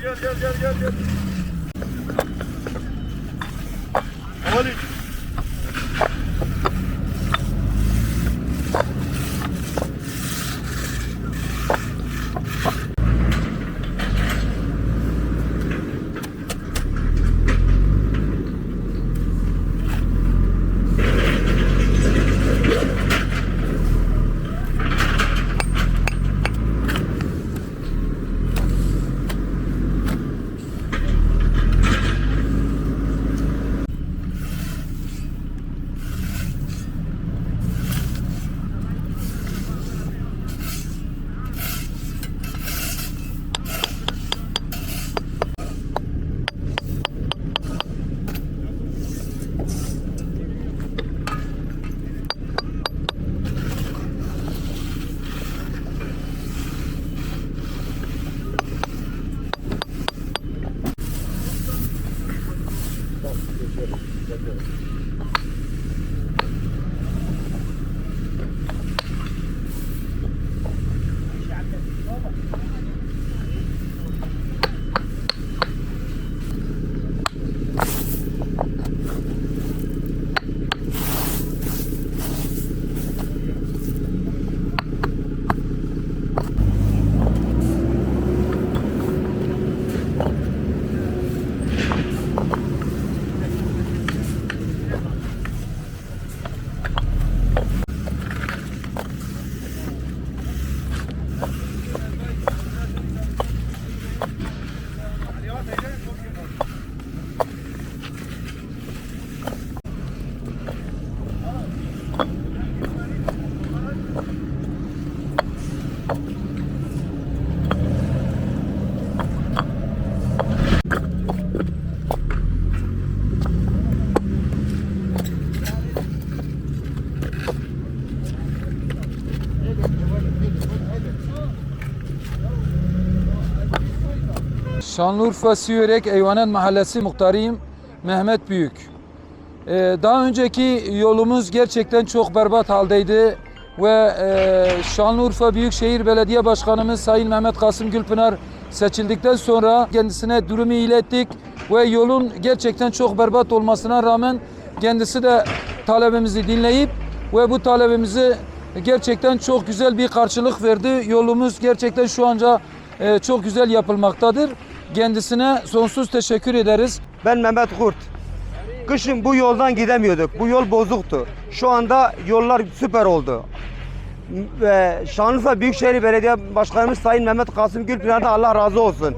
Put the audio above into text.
gel gel gel gel gel. Ali. Şanlıurfa Siyörek Eyvanen Mahallesi muhtarıyım Mehmet Büyük. Ee, daha önceki yolumuz gerçekten çok berbat haldeydi ve e, Şanlıurfa Büyükşehir Belediye Başkanımız Sayın Mehmet Kasım Gülpınar seçildikten sonra kendisine durumu ilettik ve yolun gerçekten çok berbat olmasına rağmen kendisi de talebimizi dinleyip ve bu talebimizi gerçekten çok güzel bir karşılık verdi. Yolumuz gerçekten şu anca e, çok güzel yapılmaktadır. Kendisine sonsuz teşekkür ederiz. Ben Mehmet Kurt. Kışın bu yoldan gidemiyorduk. Bu yol bozuktu. Şu anda yollar süper oldu. Ve Şanlıurfa Büyükşehir Belediye Başkanımız Sayın Mehmet Kasım Gülpınar'dan Allah razı olsun.